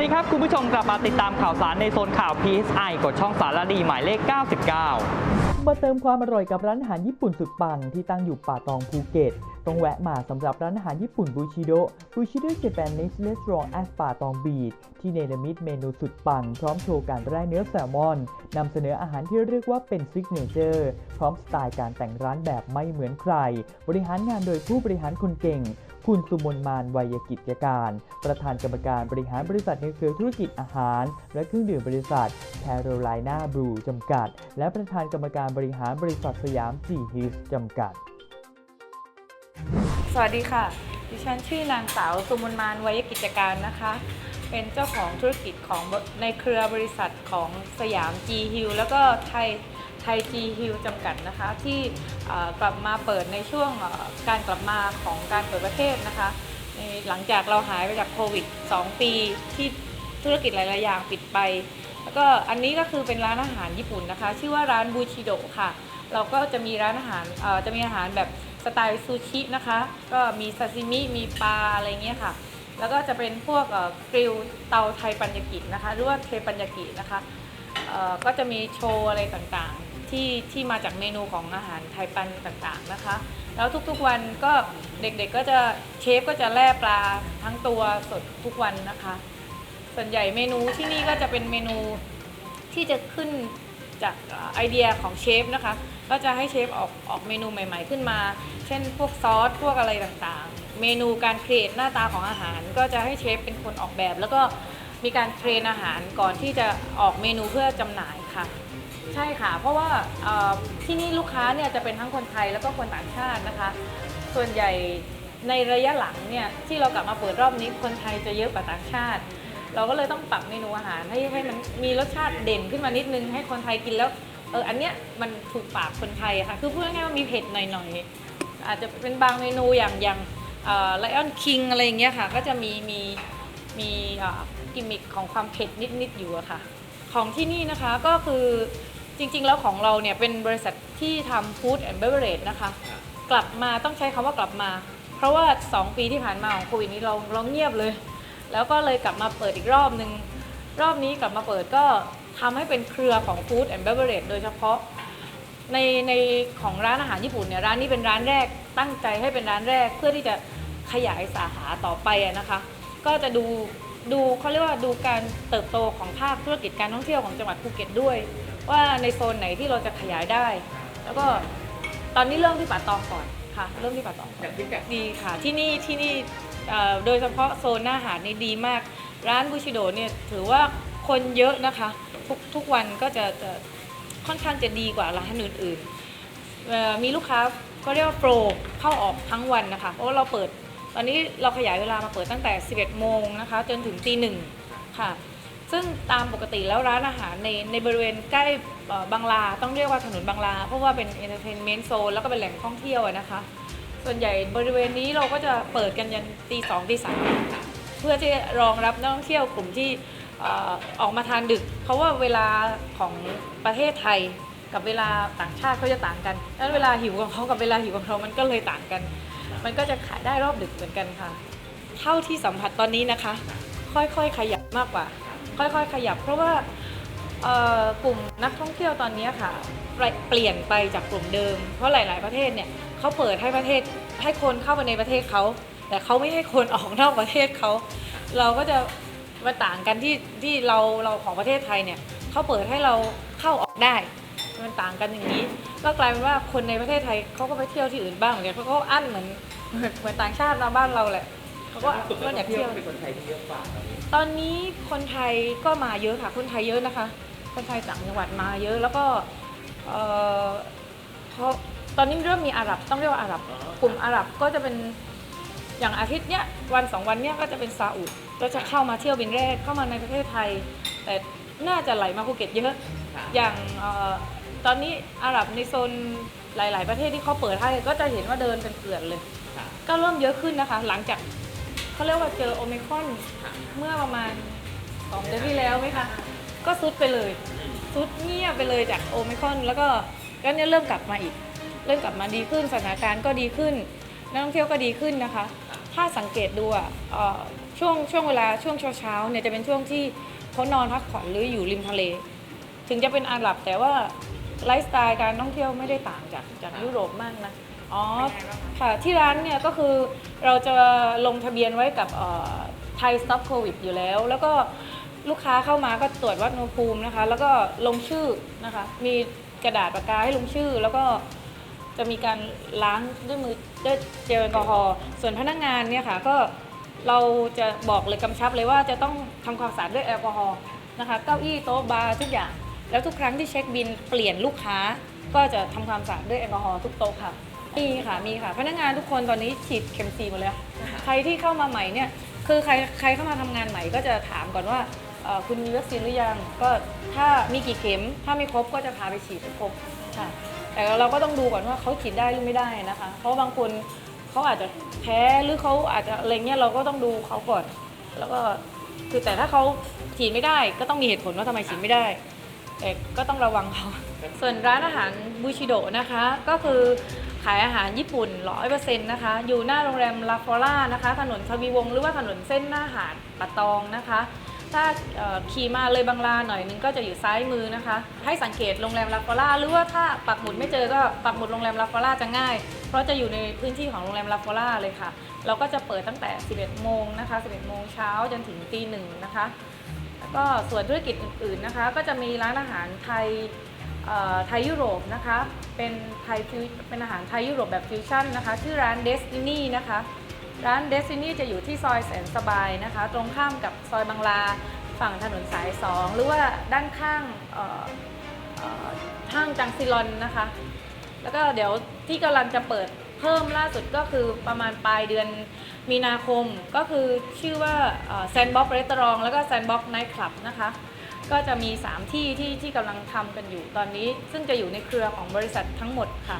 ดีครับ คุณผู้ชมกลับมาติดตามข่าวสารในโซนข่าว PSI กดช่องสารดีหมายเลข 99 มาเติมความอร่อยกับร้านอาหารญี่ปุ่นสุดปังที่ตั้งอยู่ป่าตองภูเก็ต ต้องแวะมาสำหรับร้านอาหารญี่ปุ่นบูชิโดบูชิโดเจแปนนิสเลสรองแอสป่าตองบีดที่เนรมิตเมนูสุดปัง พร้อมโชว์การแร่เนื้อแซลมอนนำเสนออาหารที่เรียกว่าเป็นซิกเนเจอร์พร้อมสไตล์การแต่งร้านแบบไม่เหมือนใคร บริหารงานโดยผู้บริหารคนเก่งคุณสุมนมานวัยกิจการ ประธานกรรมการบริหารบริษัทในเครือธุรกิจอาหาร และเครื่องดื่มบริษัทแคโรไลนาบรูจำกัด และประธานกรรมการบริหารบริษัทสยามจีฮิสจำกัด สวัสดีค่ะ ดิฉันชื่อนางสาวสุมนมานวัยกิจการนะคะ เป็นเจ้าของธุรกิจของในเครือบริษัทของสยาม G Hill แล้วก็ไทย ไทย G Hill จำกัดนะคะ ที่กลับมาเปิดในช่วงการกลับมาของการเปิดประเทศนะคะในหลังจากเราหายไปจากโควิด 2 ปีที่ธุรกิจหลาย ๆ อย่างปิดไป แล้วก็อันนี้ก็คือเป็นร้านอาหารญี่ปุ่นนะคะ ชื่อว่าร้านบูชิโดค่ะ เราก็จะมีร้านอาหารจะมีอาหารแบบสไตล์ซูชินะคะ ก็มีซาซิมิ มีปลาอะไรเงี้ยค่ะ แล้วก็จะเป็นพวกกริลเตาไทยปัญญกินะคะ หรือว่าเทปัญญกินะคะก็จะมีโชว์อะไรต่างๆ ที่ที่มาจากเมนูของอาหารไทยปันต่างๆนะคะ แล้วทุกๆวันก็เด็กๆก็จะเชฟก็จะแล่ปลาทั้งตัวสดทุกวันนะคะ ส่วนใหญ่เมนูที่นี่ก็จะเป็นเมนูที่จะขึ้นจากไอเดียของเชฟนะคะ ก็จะให้เชฟออกออกเมนูใหม่ ๆ ขึ้นมา เช่นพวกซอสพวกอะไรต่างๆ เมนูการเครีเอทหน้าตาของอาหาร ก็จะให้เชฟเป็นคนออกแบบแล้วก็ มีการเทรนอาหารก่อนที่จะออกเมนูเพื่อจำหน่ายค่ะ ใช่ค่ะ เพราะว่าเอ่อที่นี่ลูกค้าเนี่ยจะเป็นทั้งคนไทยแล้วก็คนต่างชาตินะคะ ส่วนใหญ่ในระยะหลังเนี่ยที่เรากลับมาเปิดรอบนี้คนไทยจะเยอะกว่าต่างชาติ เราก็เลยต้องปรับเมนูอาหารให้ให้มันมีรสชาติเด่นขึ้นมานิดนึงให้คนไทยกินแล้วเอออันเนี้ยมันถูกปากคนไทยอะค่ะ คือพูดง่ายๆว่ามีเผ็ดหน่อยๆอาจจะเป็นบางเมนูอย่างอย่างไลออนคิงอะไรอย่างเงี้ยค่ะ ก็จะมีมี มีเอ่อกิมมิคของความเผ็ดนิด ๆ อยู่อะค่ะ ของที่นี่นะคะก็คือจริง ๆ แล้วของเราเนี่ยเป็นบริษัทที่ทำฟู้ดแอนด์เบเวอร์เรจนะคะ กลับมาต้องใช้คำว่ากลับมา เพราะว่า 2 ปีที่ผ่านมาของโควิดนี้เราเราเงียบเลย แล้วก็เลยกลับมาเปิดอีกรอบหนึ่งรอบนี้กลับมาเปิดก็ทำให้เป็นเครือของฟู้ดแอนด์เบเวอร์เรจโดยเฉพาะในในของร้านอาหารญี่ปุ่นเนี่ยร้านนี้เป็นร้านแรกตั้งใจให้เป็นร้านแรกเพื่อที่จะขยายสาขาต่อไปอะนะคะ ก็จะดูดูเขาเรียกว่าดูการเติบโตของภาคธุรกิจการท่องเที่ยวของจังหวัดภูเก็ตด้วย ว่าในโซนไหนที่เราจะขยายได้ แล้วก็ตอนนี้เริ่มที่ป่าตองก่อนค่ะ เริ่มที่ป่าตองก่อนดีค่ะ ที่นี่ที่นี่เอ่อโดยเฉพาะโซนหน้าอาหารนี่ดีมาก ร้านบูชิโดเนี่ยถือว่าคนเยอะนะคะ ทุกทุกวันก็จะจะค่อนข้างจะดีกว่าร้านอื่นๆเอ่อมีลูกค้าก็เรียกว่าโปรเข้าออกทั้งวันนะคะ เพราะว่าเราเปิด ตอนนี้เราขยายเวลามาเปิดตั้งแต่ 11 โมงนะคะ จนถึงตีหนึ่งค่ะ ซึ่งตามปกติแล้วร้านอาหารในในบริเวณใกล้บางลาต้องเรียกว่าถนนบางลา เพราะว่าเป็นเอนเตอร์เทนเมนต์โซนแล้วก็เป็นแหล่งท่องเที่ยวนะคะ ส่วนใหญ่บริเวณนี้เราก็จะเปิดกันยันตีสองตีสามเพื่อที่จะรองรับนักท่องเที่ยวกลุ่มที่ออกมาทานดึก เพราะว่าเวลาของประเทศไทยกับเวลาต่างชาติเขาจะต่างกันแล้วเวลาหิวของเขากับเวลาหิวของเรามันก็เลยต่างกัน มันก็จะขายได้รอบดึกเหมือนกันค่ะ เท่าที่สัมผัสตอนนี้นะคะ ค่อยๆขยับมากกว่า ค่อยๆ ขยับ เพราะว่ากลุ่มนักท่องเที่ยวตอนนี้ค่ะเปลี่ยนไปจากกลุ่มเดิม เพราะหลาย ๆ ประเทศเนี่ยเขาเปิดให้ประเทศให้คนเข้ามาในประเทศเขาแต่เขาไม่ให้คนออกนอกประเทศเขาเราก็จะมาต่างกันที่ที่เราเราของประเทศไทยเนี่ยเขาเปิดให้เราเข้าออกได้มันต่างกันอย่างนี้ ก็กลายเป็นว่าคนในประเทศไทยเขาก็ไปเที่ยวที่อื่นบ้างเหมือนกันเพราะเขาอั้นเหมือน เหมือนต่างชาติมาบ้านเราแหละเขาก็ก็อยากเที่ยว เป็นคนไทยที่เยอะกว่าตอนนี้คนไทยก็มาเยอะค่ะ คนไทยเยอะนะคะ คนไทยต่างจังหวัดมาเยอะ แล้วก็เอ่อเพราะตอนนี้เริ่มมีอาหรับต้องเรียกว่าอาหรับ กลุ่มอาหรับก็จะเป็นอย่างอาทิตย์เนี้ยวันสองวันเนี้ยก็จะเป็นซาอุดก็จะเข้ามาเที่ยวบินแรกเข้ามาในประเทศไทย แต่น่าจะไหลมาภูเก็ตเยอะ อย่างเอ่อตอนนี้อาหรับในโซนหลาย ๆ ประเทศที่เขาเปิดให้ก็จะเห็นว่าเดินเป็นเกลื่อนเลย ก็เริ่มเยอะขึ้นนะคะ หลังจากเขาเรียกว่าเจอโอมิครอนเมื่อประมาณสองเดือนที่แล้วไหมคะก็ซุดไปเลยซุดเงียบไปเลยจากโอมิครอนแล้วก็ก็เนี่ยเริ่มกลับมาอีก เริ่มกลับมาดีขึ้นสถานการณ์ก็ดีขึ้นนักท่องเที่ยวก็ดีขึ้นนะคะ ถ้าสังเกตดูอะช่วงช่วงเวลาช่วงเช้าเช้าๆเนี่ยจะเป็นช่วงที่เขานอนพักผ่อนหรืออยู่ริมทะเล ถึงจะเป็นอาหรับแต่ว่าไลฟ์สไตล์การท่องเที่ยวไม่ได้ต่างจากจากยุโรปมากนะ อ๋อค่ะที่ร้านเนี่ยก็คือเราจะลงทะเบียนไว้กับไทยสต็อปโควิดอยู่แล้ว แล้วก็ลูกค้าเข้ามาก็ตรวจวัดอุณหภูมินะคะ แล้วก็ลงชื่อนะคะ มีกระดาษปากกาให้ลงชื่อ แล้วก็จะมีการล้างด้วยมือด้วยเจลแอลกอฮอล์ส่วนพนักงานเนี่ยค่ะก็เราจะบอกเลยกำชับเลยว่าจะต้องทำความสะอาดด้วยแอลกอฮอล์นะคะ เก้าอี้โต๊ะบาร์ทุกอย่าง แล้วทุกครั้งที่เช็คบินเปลี่ยนลูกค้า ก็จะทำความสะอาดด้วยแอลกอฮอล์ทุกโต๊ะค่ะ มีค่ะ มีค่ะ พนักงานทุกคนตอนนี้ฉีดเข็มซีหมดเลย ใครที่เข้ามาใหม่เนี่ย คือใครใครเข้ามาทำงานใหม่ก็จะถามก่อนว่าคุณมีวัคซีนหรือยัง ก็ถ้ามีกี่เข็ม ถ้าไม่ครบก็จะพาไปฉีดให้ครบค่ะ แต่เราก็ต้องดูก่อนว่าเขาฉีดได้หรือไม่ได้นะคะ เพราะบางคนเขาอาจจะแพ้หรือเขาอาจจะอะไรเงี้ยเราก็ต้องดูเขาก่อน แล้วก็คือแต่ถ้าเขาฉีดไม่ได้ ก็ต้องมีเหตุผลว่าทำไมฉีดไม่ได้ แต่ก็ต้องระวังเขา ส่วนร้านอาหารบูชิโดนะคะ ก็คือขายอาหารญี่ปุ่น100%นต์นะคะ อยู่หน้าโรงแรมลาฟอร่านะคะ ถนนทวีวงหรือว่าถนนเส้นหน้าหาดปะตองนะคะ ถ้าขี่มาเลยบางลาหน่อยนึงก็จะอยู่ซ้ายมือนะคะ ให้สังเกตโรงแรมลาฟอร่าหรือว่าถ้าปักหมุดไม่เจอก็ปักหมุดโรงแรมลาฟอร่าจะง่าย เพราะจะอยู่ในพื้นที่ของโรงแรมลาฟอร่าเลยค่ะ เราก็จะเปิดตั้งแต่ 11 โมงนะคะ 11 โมงเช้าจนถึงตีหนึ่งนะคะ แล้วก็ส่วนธุรกิจอื่นๆนะคะ ก็จะมีร้านอาหารไทย ไทยยุโรปนะคะ เป็นไทยฟิวเป็นอาหารไทยยุโรปแบบฟิวชั่นนะคะชื่อร้าน Destiny นะคะ ร้าน Destiny จะอยู่ที่ซอยแสนสบายนะคะ ตรงข้ามกับซอยบางลาฝั่งถนนสาย 2 หรือว่าด้านข้างห้างจังซิลอนนะคะ แล้วก็เดี๋ยวที่กำลังจะเปิดเพิ่มล่าสุดก็คือประมาณปลายเดือนมีนาคมก็คือชื่อว่าแซนบ็อกเรสตอรองแล้วก็แซนบ็อกไนท์คลับนะคะ ก็จะมี 3 ที่ที่ที่กำลังทำกันอยู่ตอนนี้ ซึ่งจะอยู่ในเครือของบริษัททั้งหมดค่ะ